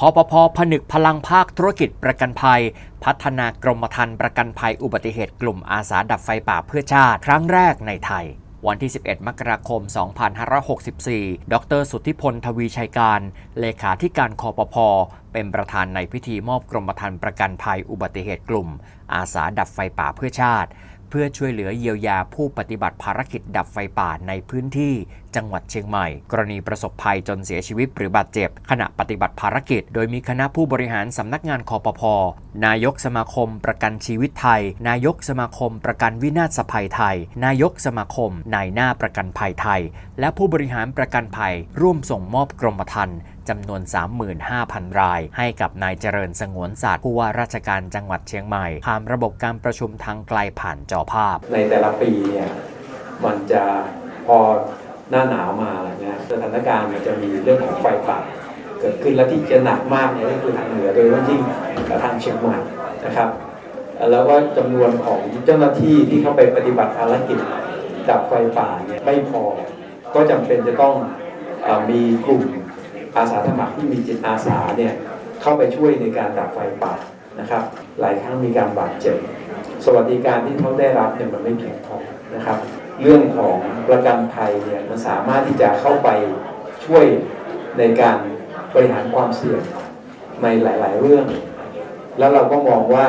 คอปพผนึกพลังภาคธุรกิจประกันภัย พัฒนากรมธรรม์ประกันภัยอุบัติเหตุกลุ่มอาสาดับไฟป่าเพื่อชาติ ครั้งแรกในไทย วันที่ 11 มกราคม 2564 ดร สุทธิพล ทวีชัยการ เลขาธิการคอปพเป็นประธานในพิธีมอบกรมธรรม์ประกันภัยอุบัติเหตุกลุ่ม อาสาดับไฟป่าเพื่อชาติ เพื่อช่วยเหลือเยียวยาผู้ปฏิบัติภารกิจดับไฟป่าในพื้นที่ จังหวัดเชียงใหม่ กรณีประสบภัยจนเสียชีวิตหรือบาดเจ็บ ขณะปฏิบัติภารกิจ โดยมีคณะผู้บริหารสำนักงานคอปพนายกสมาคมประกันชีวิตไทย นายกสมาคมประกันวินาศภัยไทย นายกสมาคมนายหน้าประกันภัยไทย และผู้บริหารประกันภัย ร่วมส่งมอบกรมธรรม์จำนวน 35,000 ราย ให้กับนายเจริญสงวนศาสตร์ผู้ว่าราชการจังหวัดเชียงใหม่ผ่านระบบการประชุมทางไกลผ่านจอภาพ ในแต่ละปีเนี่ยมันจะพอ หน้าหนาวมาอะไรเงี้ยสถานการณ์มันจะมีเรื่องของไฟป่าเกิดขึ้นและที่จะหนักมากเนี่ยก็คือทางเหนือโดยเฉพาะยิ่งทางเชียงใหม่นะครับ แล้วก็จำนวนของเจ้าหน้าที่ที่เข้าไปปฏิบัติภารกิจดับไฟป่าเนี่ยไม่พอ ก็จำเป็นจะต้องอมีกลุ่มอาสาสมัครที่มีจิตอาสาเนี่ยเข้าไปช่วยในการดับไฟป่านะครับ หลายครั้งมีการบาดเจ็บ สวัสดิการที่เขาได้รับเนี่ยมันไม่เพียงพอนะครับ เรื่องของประกันภัยเนี่ยมันสามารถที่จะเข้าไปช่วยในการบริหารความเสี่ยงในหลาย ๆ เรื่อง แล้วเราก็มองว่า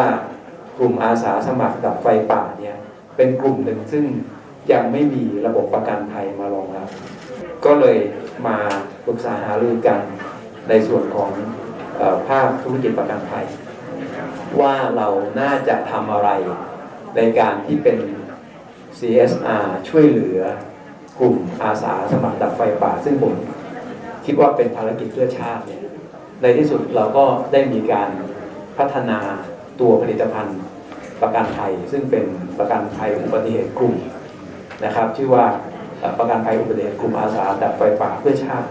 กลุ่มอาสาสมัครดับไฟป่าเนี่ยเป็นกลุ่มหนึ่งซึ่งยังไม่มีระบบประกันภัยมารองรับ ก็เลยมาปรึกษาหารือกันในส่วนของออภาคธุรกิจประกันภัย ว่าเราน่าจะทำอะไรในการที่เป็น CSR ช่วยเหลือกลุ่มอาสาสมัครดับไฟป่า ซึ่งผมคิดว่าเป็นภารกิจเพื่อชาติเนี่ยในที่สุดเราก็ได้มีการพัฒนาตัวผลิตภัณฑ์ประกันภัย ซึ่งเป็นประกันภัยอุบัติเหตุกลุ่มนะครับ ชื่อว่าประกันภัยอุบัติเหตุกลุ่มอาสาดับไฟป่าเพื่อชาติ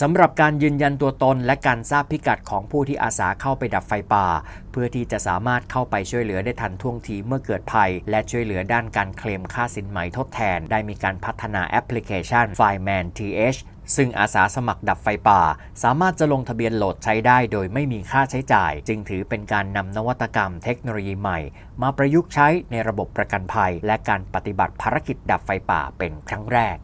สำหรับการยืนยันตัวตนและการทราบพิกัดของผู้ที่อาสาเข้าไปดับไฟป่า เพื่อที่จะสามารถเข้าไปช่วยเหลือได้ทันท่วงทีเมื่อเกิดภัย และช่วยเหลือด้านการเคลมค่าสินไหมทดแทน ได้มีการพัฒนาแอปพลิเคชัน Fireman TH ซึ่งอาสาสมัครดับไฟป่า สามารถจะลงทะเบียนโหลดใช้ได้โดยไม่มีค่าใช้จ่าย จึงถือเป็นการนำนวัตกรรมเทคโนโลยีใหม่ มาประยุกต์ใช้ในระบบประกันภัย และการปฏิบัติภารกิจดับไฟป่าเป็นครั้งแรก